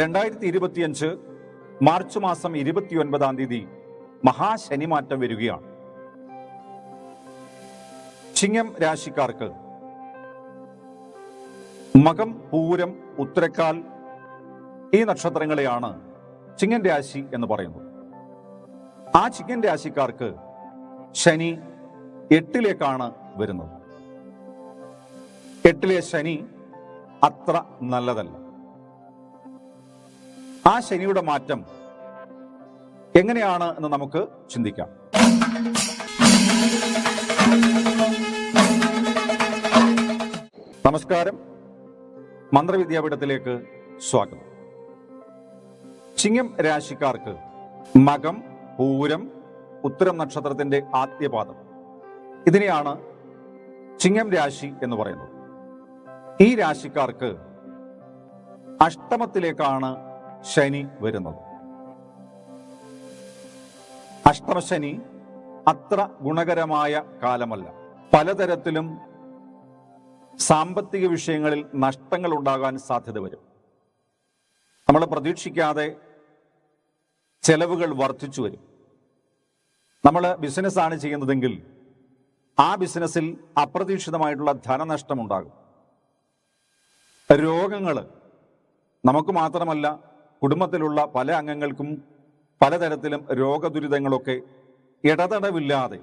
രണ്ടായിരത്തി ഇരുപത്തിയഞ്ച് മാർച്ച് മാസം ഇരുപത്തിയൊൻപതാം തീയതി മഹാശനിമാറ്റം വരികയാണ്. ചിങ്ങം രാശിക്കാർക്ക് മകം പൂരം ഉത്തരക്കാൽ ഈ നക്ഷത്രങ്ങളെയാണ് ചിങ്ങൻ രാശി എന്ന് പറയുന്നത്. ആ ചിങ്ങൻ രാശിക്കാർക്ക് ശനി എട്ടിലേക്കാണ് വരുന്നത്. എട്ടിലെ ശനി അത്ര നല്ലതല്ല. ആ ശനിയുടെ മാറ്റം എങ്ങനെയാണ് എന്ന് നമുക്ക് ചിന്തിക്കാം. നമസ്കാരം. മന്ത്രവിദ്യാപീഠത്തിലേക്ക് സ്വാഗതം. ചിങ്ങം രാശിക്കാർക്ക് മകം പൂരം ഉത്തരം നക്ഷത്രത്തിന്റെ ആദ്യപാദം. ഇതിനെയാണ് ചിങ്ങം രാശി എന്ന് പറയുന്നത്. ഈ രാശിക്കാർക്ക് അഷ്ടമത്തിലേക്കാണ് ശനി വരുന്നത്. അഷ്ടമശനി അത്ര ഗുണകരമായ കാലമല്ല. പലതരത്തിലും സാമ്പത്തിക വിഷയങ്ങളിൽ നഷ്ടങ്ങൾ ഉണ്ടാകാൻ സാധ്യത വരും. നമ്മൾ പ്രതീക്ഷിക്കാതെ ചെലവുകൾ വർദ്ധിച്ചു വരും. നമ്മൾ ബിസിനസ്സാണ് ചെയ്യുന്നതെങ്കിൽ ആ ബിസിനസ്സിൽ അപ്രതീക്ഷിതമായിട്ടുള്ള ധനനഷ്ടമുണ്ടാകും രോഗങ്ങൾ നമുക്ക് മാത്രമല്ല കുടുംബത്തിലുള്ള പല അംഗങ്ങൾക്കും പലതരത്തിലും രോഗദുരിതങ്ങളൊക്കെ ഇടതടവില്ലാതെ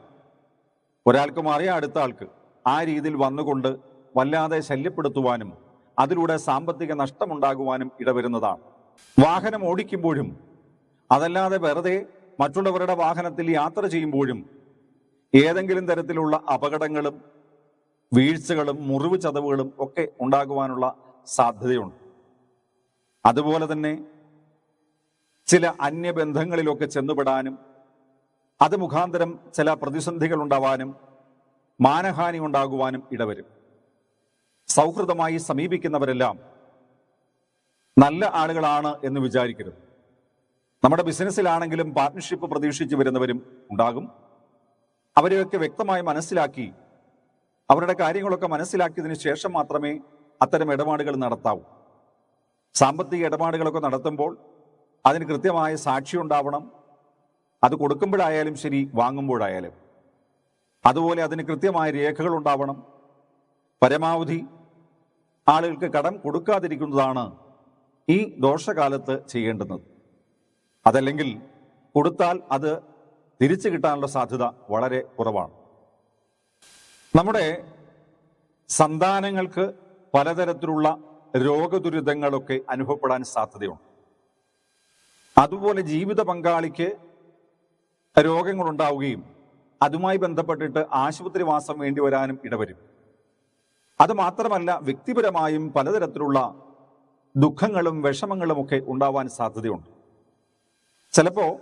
ഒരാൾക്ക് മാറിയ അടുത്ത ആൾക്ക് ആ രീതിയിൽ വന്നുകൊണ്ട് വല്ലാതെ ശല്യപ്പെടുത്തുവാനും അതിലൂടെ സാമ്പത്തിക നഷ്ടമുണ്ടാകുവാനും ഇടവരുന്നതാണ്. വാഹനം ഓടിക്കുമ്പോഴും അതല്ലാതെ വെറുതെ മറ്റുള്ളവരുടെ വാഹനത്തിൽ യാത്ര ചെയ്യുമ്പോഴും ഏതെങ്കിലും തരത്തിലുള്ള അപകടങ്ങളും വീഴ്ചകളും മുറിവ് ചതവുകളും ഒക്കെ ഉണ്ടാകുവാനുള്ള സാധ്യതയുണ്ട്. അതുപോലെ തന്നെ ചില അന്യബന്ധങ്ങളിലൊക്കെ ചെന്നുപെടാനും അത് മുഖാന്തരം ചില പ്രതിസന്ധികൾ ഉണ്ടാവാനും മാനഹാനി ഉണ്ടാകുവാനും ഇടവരും. സൗഹൃദമായി സമീപിക്കുന്നവരെല്ലാം നല്ല ആളുകളാണ് എന്ന് വിചാരിക്കരുത്. നമ്മുടെ ബിസിനസ്സിലാണെങ്കിലും പാർട്ട്ണർഷിപ്പ് പ്രതീക്ഷിച്ച് വരുന്നവരും ഉണ്ടാകും. അവരെയൊക്കെ വ്യക്തമായി മനസ്സിലാക്കി അവരുടെ കാര്യങ്ങളൊക്കെ മനസ്സിലാക്കിയതിനു ശേഷം മാത്രമേ അത്തരം ഇടപാടുകൾ നടത്താവൂ. സാമ്പത്തിക ഇടപാടുകളൊക്കെ നടത്തുമ്പോൾ അതിന് കൃത്യമായ സാക്ഷി ഉണ്ടാവണം. അത് കൊടുക്കുമ്പോഴായാലും ശരി വാങ്ങുമ്പോഴായാലും. അതുപോലെ അതിന് കൃത്യമായ രേഖകൾ ഉണ്ടാവണം. പരമാവധി ആളുകൾക്ക് കടം കൊടുക്കാതിരിക്കുന്നതാണ് ഈ ദോഷകാലത്ത് ചെയ്യേണ്ടുന്നത്. അതല്ലെങ്കിൽ കൊടുത്താൽ അത് തിരിച്ചു കിട്ടാനുള്ള സാധ്യത വളരെ കുറവാണ്. നമ്മുടെ സന്താനങ്ങൾക്ക് പലതരത്തിലുള്ള രോഗദുരിതങ്ങളൊക്കെ അനുഭവപ്പെടാൻ സാധ്യതയുണ്ട്. അതുപോലെ ജീവിത പങ്കാളിക്ക് രോഗങ്ങൾ ഉണ്ടാവുകയും അതുമായി ബന്ധപ്പെട്ടിട്ട് ആശുപത്രിവാസം വേണ്ടി വരാനും ഇടവരും. അത് മാത്രമല്ല വ്യക്തിപരമായും പലതരത്തിലുള്ള ദുഃഖങ്ങളും വിഷമങ്ങളും ഒക്കെ ഉണ്ടാവാൻ സാധ്യതയുണ്ട്. ചിലപ്പോൾ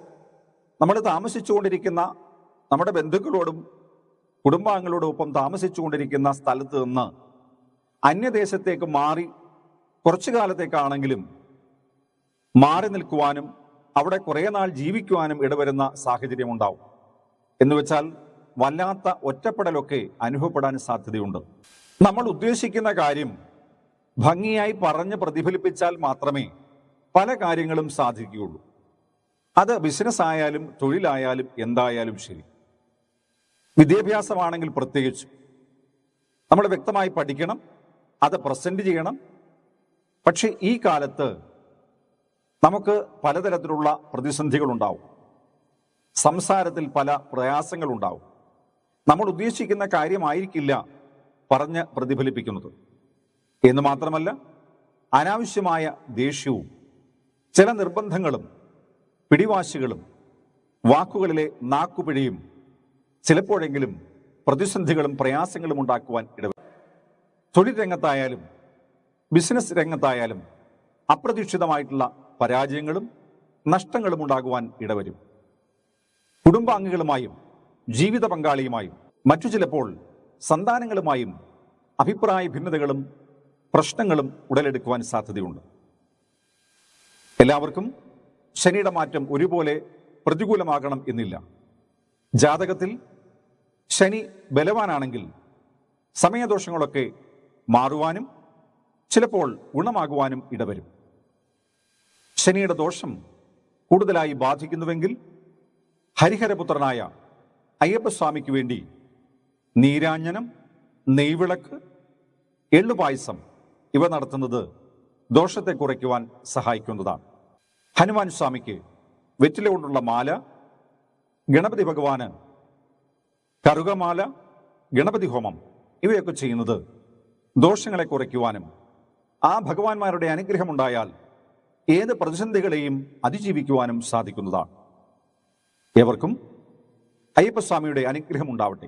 നമ്മൾ താമസിച്ചുകൊണ്ടിരിക്കുന്ന നമ്മുടെ ബന്ധുക്കളോടും കുടുംബാംഗങ്ങളോടും ഒപ്പം താമസിച്ചുകൊണ്ടിരിക്കുന്ന സ്ഥലത്ത് നിന്ന് അന്യദേശത്തേക്ക് മാറി കുറച്ചു കാലത്തേക്കാണെങ്കിലും മാറി നിൽക്കുവാനും അവിടെ കുറേ നാൾ ജീവിക്കുവാനും ഇടവരുന്ന സാഹചര്യം ഉണ്ടാവും എന്ന് വെച്ചാൽ വല്ലാത്ത ഒറ്റപ്പെടലൊക്കെ അനുഭവപ്പെടാൻ സാധ്യതയുണ്ട്. നമ്മൾ ഉദ്ദേശിക്കുന്ന കാര്യം ഭംഗിയായി പറഞ്ഞ് പ്രതിഫലിപ്പിച്ചാൽ മാത്രമേ പല കാര്യങ്ങളും സാധിക്കുകയുള്ളൂ. അത് ബിസിനസ് ആയാലും തൊഴിലായാലും എന്തായാലും ശരി. വിദ്യാഭ്യാസമാണെങ്കിൽ പ്രത്യേകിച്ച്. നമ്മൾ വ്യക്തമായി പഠിക്കണം അത് പ്രസന്റ് ചെയ്യണം. പക്ഷേ ഈ കാലത്ത് നമുക്ക് പലതരത്തിലുള്ള പ്രതിസന്ധികളുണ്ടാവും. സംസാരത്തിൽ പല പ്രയാസങ്ങളുണ്ടാവും. നമ്മൾ ഉദ്ദേശിക്കുന്ന കാര്യമായിരിക്കില്ല പറഞ്ഞ് പ്രതിഫലിപ്പിക്കുന്നത്. എന്ന് മാത്രമല്ല അനാവശ്യമായ ദേഷ്യവും ചില നിർബന്ധങ്ങളും പിടിവാശികളും വാക്കുകളിലെ നാക്കുപിഴയും ചിലപ്പോഴെങ്കിലും പ്രതിസന്ധികളും പ്രയാസങ്ങളും ഉണ്ടാക്കുവാൻ ഇടവരും തൊഴിൽ രംഗത്തായാലും ബിസിനസ് രംഗത്തായാലും അപ്രതീക്ഷിതമായിട്ടുള്ള പരാജയങ്ങളും നഷ്ടങ്ങളും ഉണ്ടാകുവാൻ ഇടവരും. കുടുംബാംഗങ്ങളുമായും ജീവിത പങ്കാളിയുമായും മറ്റു ചിലപ്പോൾ സന്താനങ്ങളുമായും അഭിപ്രായ ഭിന്നതകളും പ്രശ്നങ്ങളും ഉടലെടുക്കുവാൻ സാധ്യതയുണ്ട്. എല്ലാവർക്കും ശനിയുടെ മാറ്റം ഒരുപോലെ പ്രതികൂലമാകണം എന്നില്ല. ജാതകത്തിൽ ശനി ബലവാനാണെങ്കിൽ സമയദോഷങ്ങളൊക്കെ മാറുവാനും ചിലപ്പോൾ ഗുണമാകുവാനും ഇടവരും. ശനിയുടെ ദോഷം കൂടുതലായി ബാധിക്കുന്നുവെങ്കിൽ ഹരിഹരപുത്രനായ അയ്യപ്പസ്വാമിക്ക് വേണ്ടി നീരാഞ്ജനം നെയ്വിളക്ക് എള്ളുപായസം ഇവ നടത്തുന്നത് ദോഷത്തെ കുറയ്ക്കുവാൻ സഹായിക്കുന്നതാണ്. ഹനുമാൻ സ്വാമിക്ക് വെറ്റില കൊണ്ടുള്ള മാല ഗണപതി ഭഗവാന് കറുകമാല ഗണപതി ഹോമം ഇവയൊക്കെ ചെയ്യുന്നത് ദോഷങ്ങളെ കുറയ്ക്കുവാനും ആ ഭഗവാന്മാരുടെ അനുഗ്രഹമുണ്ടായാൽ ഏത് പ്രതിസന്ധികളെയും അതിജീവിക്കുവാനും സാധിക്കുന്നതാണ്. ഏവർക്കും അയ്യപ്പസ്വാമിയുടെ അനുഗ്രഹം ഉണ്ടാവട്ടെ